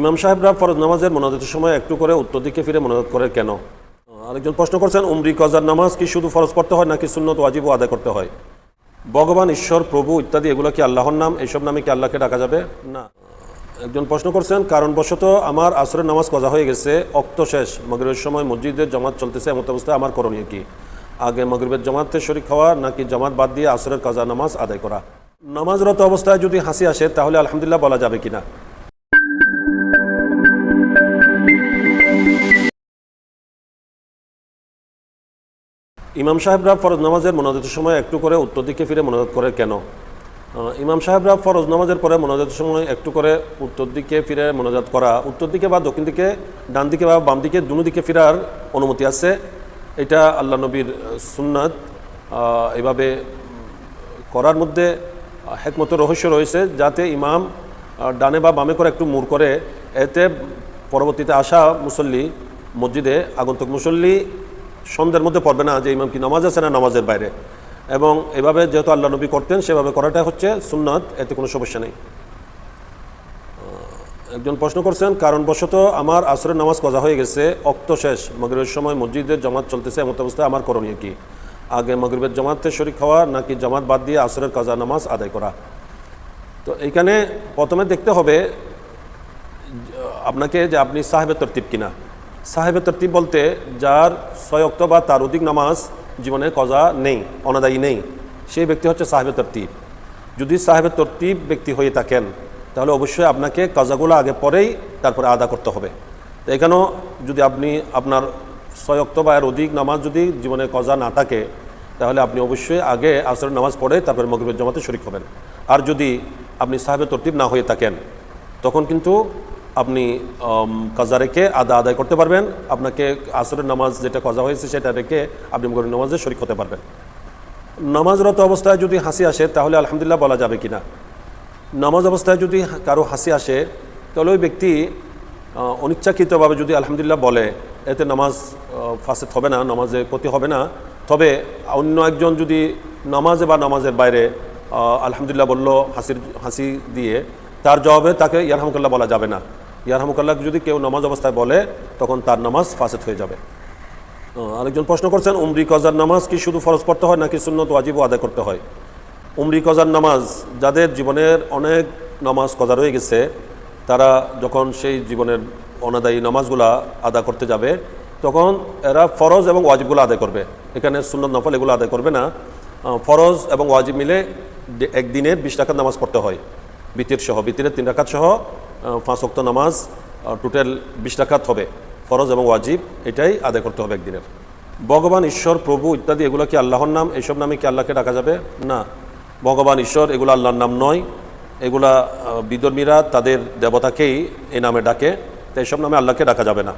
ইমাম সাহেবরা ফরজ নামাজের মনোজাতের সময় একটু করে উত্তর দিকে ফিরে মনোজাত করে কেন? আরেকজন প্রশ্ন করছেন, উমরি কজার নামাজ কি শুধু ফরজ করতে হয় নাকি সুন্নত ওয়াজিবও আদায় করতে হয়? ভগবান, ঈশ্বর, প্রভু ইত্যাদি, এগুলো কি আল্লাহর নাম? এইসব নামে কি আল্লাহকে ডাকা যাবে? না। একজন প্রশ্ন করছেন, কারণবশত আমার আসরের নামাজ কজা হয়ে গেছে, অক্ত শেষ। মগরিবের সময় মসজিদের জমাত চলতেছে, এমত অবস্থায় আমার করণীয় কি? আগে মগরিবের জমাতে শরিক হওয়া নাকি জমাত বাদ দিয়ে আসরের কাজা নামাজ আদায় করা? নামাজরত অবস্থায় যদি হাসি আসে, তাহলে আলহামদুলিল্লাহ বলা যাবে কিনা? ইমাম সাহেবরা ফরজ নামাজের মনোজাতের সময় একটু করে উত্তর দিকে ফিরে মনোজাত করে কেন? ইমাম সাহেবরা ফরজ নামাজের পরে মনোজাতের সময় একটু করে উত্তর দিকে ফিরে মনোজাত করা, উত্তর দিকে বা দক্ষিণ দিকে, ডান দিকে বা বাম দিকে, দুনো দিকে ফেরার অনুমতি আছে। এটা আল্লাহ নবীর সুন্নাত। এভাবে করার মধ্যে হেকমত রহস্য রয়েছে যাতে ইমাম ডানে বা বামে করে একটু মুর করে। এতে পরবর্তীতে আসা মুসল্লি মসজিদে, আগন্তুক মুসল্লি সন্ধ্যের মধ্যে পড়বে না যে ইমাম কি নামাজ আছে না নামাজের বাইরে। এবং এভাবে যেহেতু আল্লাহ নবী করতেন, সেভাবে করাটা হচ্ছে সুন্নাত, এতে কোনো সমস্যা নেই। একজন প্রশ্ন করছেন, কারণবশত আমার আসরের নামাজ কজা হয়ে গেছে? অক্ত শেষ। মগরিবের সময় মসজিদের জমাত চলতেছে, এমত অবস্থায় আমার করণীয় কি? আগে মগরিবের জমাতে শরিক হওয়া, নাকি জমাত বাদ দিয়ে আসরের কাজা নামাজ আদায় করা? তো এইখানে প্রথমে দেখতে হবে আপনাকে যে আপনি সাহেবের তরতিব কিনা। সাহেবের তরতিব বলতে, যার ছয় অক্ত বা তার অধিক নামাজ জীবনে কজা নেই, অনাদায়ী নেই, সেই ব্যক্তি হচ্ছে সাহেবের তরতিব। যদি সাহেবের তরতিব ব্যক্তি হয়ে থাকেন, তাহলে অবশ্যই আপনাকে কাজাগুলো আগে পরেই তারপরে আদা করতে হবে। তো এখানেও যদি আপনি আপনার ছয় অক্ত বা এর অধিক নামাজ যদি জীবনে কজা না থাকে, তাহলে আপনি অবশ্যই আগে আসরের নামাজ পড়ে তারপরে মগরিবের জমাতে শরিক হবেন। আর যদি আপনি সাহেবের তরতিব না হয়ে থাকেন, তখন কিন্তু আপনি কাজা রেখে আদা আদায় করতে পারবেন। আপনাকে আসরের নামাজ যেটা কাজা হয়েছে সেটা রেখে আপনি মগরিব নামাজে শরিক হতে পারবেন। নামাজরত অবস্থায় যদি হাসি আসে, তাহলে আলহামদুলিল্লাহ বলা যাবে কিনা? নামাজ অবস্থায় যদি কারও হাসি আসে, তাহলে ওই ব্যক্তি অনিচ্ছাকৃতভাবে যদি আলহামদুলিল্লাহ বলে, এতে নামাজ ফাঁসেত হবে না, নামাজে ক্ষতি হবে না। তবে অন্য একজন যদি নামাজে বা নামাজের বাইরে আলহামদুলিল্লাহ বলল হাসির, হাসি দিয়ে, তার জবাবে তাকে ইয়ারহামুকাল্লাহ বলা যাবে না। ইয়ারহামুকাল্লাহ, যদি কেউ নামাজ অবস্থায় বলে, তখন তার নামাজ ফাঁসেত হয়ে যাবে। আরেকজন প্রশ্ন করছেন, উমরি কজার নামাজ কি শুধু ফরজ পড়তে হয়, নাকি সুন্নত ওয়াজিবও আদায় করতে হয়? উমরি কজার নামাজ, যাদের জীবনের অনেক নামাজ কজা রয়ে গেছে, তারা যখন সেই জীবনের অনাদায়ী নামাজগুলা আদা করতে যাবে, তখন এরা ফরজ এবং ওয়াজিবগুলো আদায় করবে। এখানে সুন্নত নফল এগুলো আদায় করবে না। ফরজ এবং ওয়াজিব মিলে একদিনের বিশ টাকার নামাজ পড়তে হয়। বিতির সহ বিতিরের তিন রাকাত সহ পাঁচ অক্ত নামাজ টোটাল বিশ টাকাত হবে। ফরজ এবং ওয়াজিব, এটাই আদায় করতে হবে একদিনের। ভগবান, ঈশ্বর, প্রভু ইত্যাদি, এগুলো কি আল্লাহর নাম? এইসব নামে কি আল্লাহকে ডাকা যাবে? না। ভগবান, ঈশ্বর, এগুলো আল্লাহর নাম নয়। এগুলা বিধর্মীরা তাদের দেবতাকেই এই নামে ডাকে। তো এইসব নামে আল্লাহকে ডাকা যাবে না।